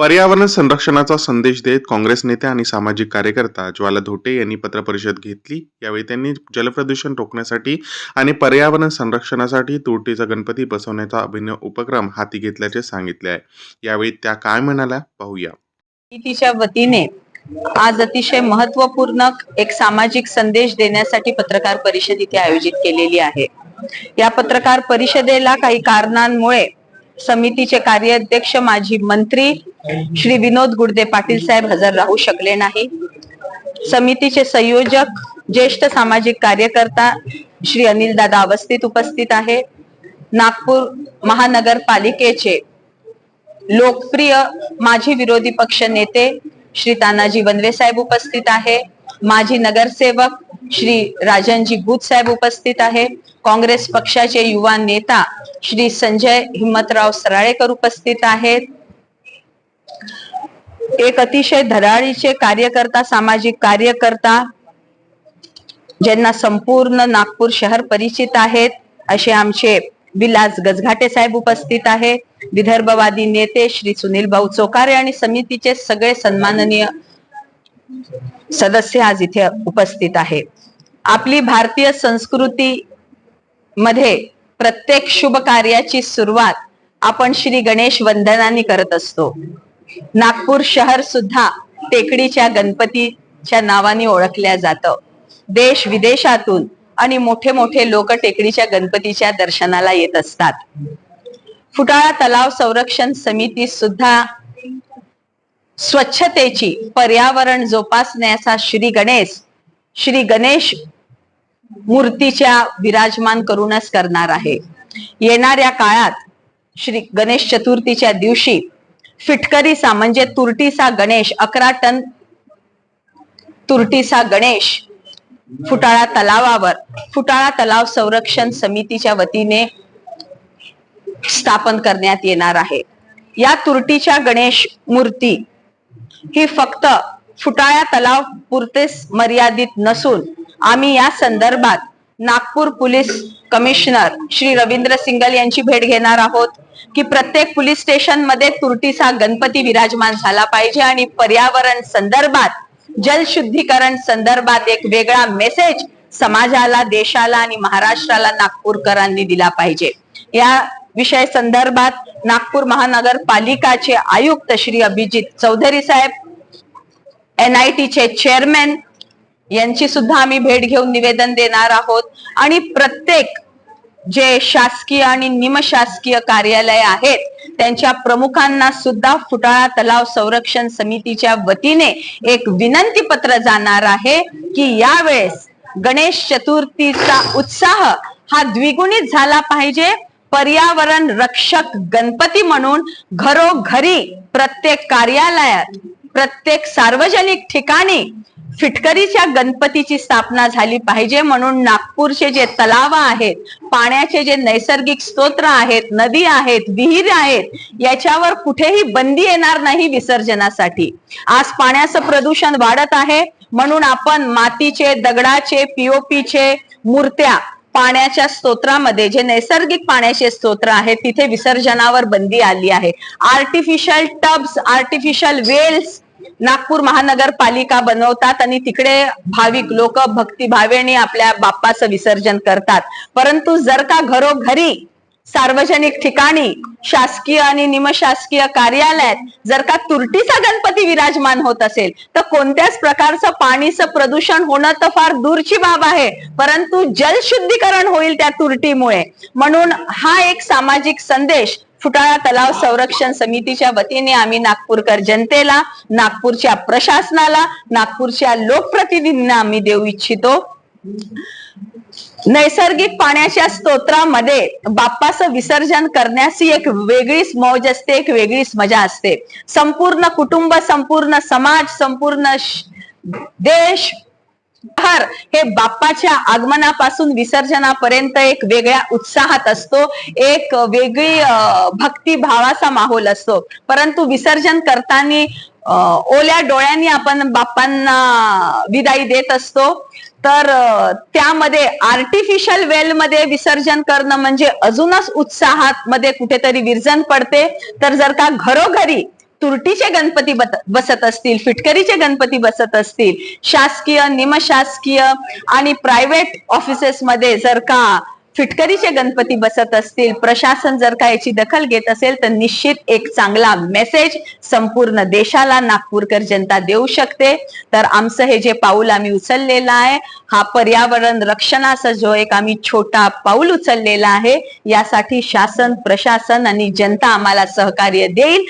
पर्यावरण संरक्षणाचा संदेश देत काँग्रेस नेते आणि सामाजिक कार्यकर्ता ज्वाला धोटे यांनी पत्रपरिषद घेतली. यावेळी त्यांनी जलप्रदूषण रोखण्यासाठी आणि पर्यावरण संरक्षणासाठी तुरटीचा गणपती बसवण्याचा अभिनव उपक्रम हाती घेतल्याचे सांगितले आहे. यावेळी त्या काय म्हणाल्या? पाहूया. समितीच्या वतीने आज अतिशय महत्त्वपूर्ण एक सामाजिक संदेश देण्यासाठी पत्रकार परिषद इथे आयोजित केलेली आहे. या पत्रकार परिषदेला काही कारणांमुळे समितीचे कार्याध्यक्ष माजी मंत्री श्री विनोद गुडदे पाटील साहेब हजर राहू शकले नाही. समितीचे संयोजक ज्येष्ठ सामाजिक कार्यकर्ता श्री अनिल दादा अवस्थित उपस्थित आहे. नागपूर महानगरपालिकेचे लोकप्रिय माजी विरोधी पक्ष नेते श्री तानाजी वनवे साहेब उपस्थित आहे. माजी नगरसेवक श्री राजनजी बुध साहेब उपस्थित आहे. काँग्रेस पक्षाचे युवा नेता श्री संजय हिम्मतराव सराळेकर उपस्थित आहेत. एक अतिशय धराळीचे कार्यकर्ता सामाजिक कार्यकर्ता ज्यांना संपूर्ण नागपूर शहर परिचित आहेत असे आमचे विलास गजघाटे साहेब उपस्थित आहे. विदर्भवादी नेते श्री सुनील भाऊ चोकारे आणि समितीचे सगळे सन्माननीय सदस्य आज इथे उपस्थित आहे. आपली भारतीय संस्कृती मध्ये प्रत्येक शुभ कार्याची सुरुवात आपण श्री गणेश वंदनाने करत असतो. नागपूर शहर सुद्धा टेकडीच्या गणपतीच्या नावाने ओळखल्या जातं. देश विदेशातून आणि मोठे मोठे लोक टेकडीच्या गणपतीच्या दर्शनाला येत असतात. फुटाळा तलाव संरक्षण समिती सुद्धा स्वच्छतेची पर्यावरण जोपासण्याचा श्री गणेश श्री गणेश मूर्तीच्या विराजमान करूनच करणार आहे. येणाऱ्या काळात श्री गणेश चतुर्थीच्या दिवशी फिटकरीचा म्हणजे तुरटीचा गणेश अकरा टन तुरटीचा गणेश फुटाळा तलावावर फुटाळा तलाव संरक्षण समितीच्या वतीने स्थापन करण्यात येणार आहे. या तुरटीच्या गणेश मूर्ती ही फक्त फुटाळा तलाव पुरतेच मर्यादित नसून आम्ही या संदर्भात नागपूर पोलीस कमिशनर श्री रवींद्र सिंगल यांची भेट घेणार आहोत की प्रत्येक पोलीस स्टेशनमध्ये तुरटीचा गणपती विराजमान झाला पाहिजे आणि पर्यावरण संदर्भात जलशुद्धीकरण संदर्भात एक वेगळा मेसेज समाजाला देशाला आणि महाराष्ट्राला नागपूरकरांनी दिला पाहिजे. या विषय संदर्भात नागपूर महानगरपालिकाचे आयुक्त श्री अभिजित चौधरी साहेब एनआयटीचे चेअरमॅन यांची सुद्धा आम्ही भेट घेऊन निवेदन देणार आहोत. आणि प्रत्येक जे शासकीय आणि निमशासकीय कार्यालय आहेत त्यांच्या प्रमुखांना सुद्धा फुटाळा तलाव संरक्षण समितीच्या वतीने एक विनंती पत्र जाणार आहे की यावेळेस गणेश चतुर्थीचा उत्साह हा द्विगुणित झाला पाहिजे. पर्यावरण रक्षक गणपती म्हणून घरोघरी प्रत्येक कार्यालयात प्रत्येक सार्वजनिक ठिकाणी फिटकरीच्या गणपतीची स्थापना झाली पाहिजे म्हणून नागपूरचे जे तलाव आहेत पाण्याचे जे नैसर्गिक स्तोत्र आहेत नदी आहेत विहीर आहेत याच्यावर कुठेही बंदी येणार नाही विसर्जनासाठी. आज पाण्याचं प्रदूषण वाढत आहे म्हणून आपण मातीचे दगडाचे पीओपीचे मूर्त्या पाण्याच्या स्तोत्रामध्ये जे नैसर्गिक पाण्याचे स्तोत्र आहेत तिथे विसर्जनावर बंदी आली आहे. Artificial tubs artificial wells Nagpur महानगरपालिका बनवतात आणि तिकडे भाविक लोक भक्तिभावेने आपल्या बाप्पाचं विसर्जन करतात. परंतु जर का घरोघरी सार्वजनिक ठिकाणी शासकीय आणि निमशासकीय कार्यालयात जर का तुरटीचा गणपती विराजमान होत असेल तर कोणत्याच प्रकारचं पाणीचं प्रदूषण होणं तर फार दूरची बाब आहे. परंतु जलशुद्धीकरण होईल त्या तुरटीमुळे. म्हणून हा एक सामाजिक संदेश फुटाळा तलाव संरक्षण समितीच्या वतीने आम्ही नागपूरकर जनतेला नागपूरच्या प्रशासनाला नागपूरच्या लोकप्रतिनिधींना आम्ही देऊ इच्छितो. नैसर्गिक पाण्याच्या स्तोत्रामध्ये बाप्पाचं विसर्जन करण्याची एक वेगळीच मौज असते एक वेगळीच मजा असते. संपूर्ण कुटुंब संपूर्ण समाज संपूर्ण देश हे बाप्पाच्या आगमनापासून विसर्जनापर्यंत एक वेगळ्या उत्साहात असतो एक वेगळी भक्तिभावाचा माहोल असतो. परंतु विसर्जन करताना ओल्या डोळ्यांनी आपण बाप्पांना विदाई देत असतो. तर त्यामध्ये आर्टिफिशियल वेल मध्ये विसर्जन करणं म्हणजे अजूनच उत्साहात मध्ये कुठेतरी विरजन पडते. तर जर का घरोघरी तुरटीचे गणपती बसत असतील फिटकरीचे गणपती बसत असतील शासकीय निमशासकीय आणि प्रायव्हेट ऑफिसेस मध्ये जर का फिटकरीचे गणपती बसत असतील प्रशासन जर का याची दखल घेत असेल तर निश्चित एक चांगला मेसेज संपूर्ण देशाला नागपूरकर जनता देऊ शकते. तर आमचं हे जे पाऊल आम्ही उचललेलं आहे हा पर्यावरण रक्षणाचा जो एक आम्ही छोटा पाऊल उचललेला आहे यासाठी शासन प्रशासन आणि जनता आम्हाला सहकार्य देईल.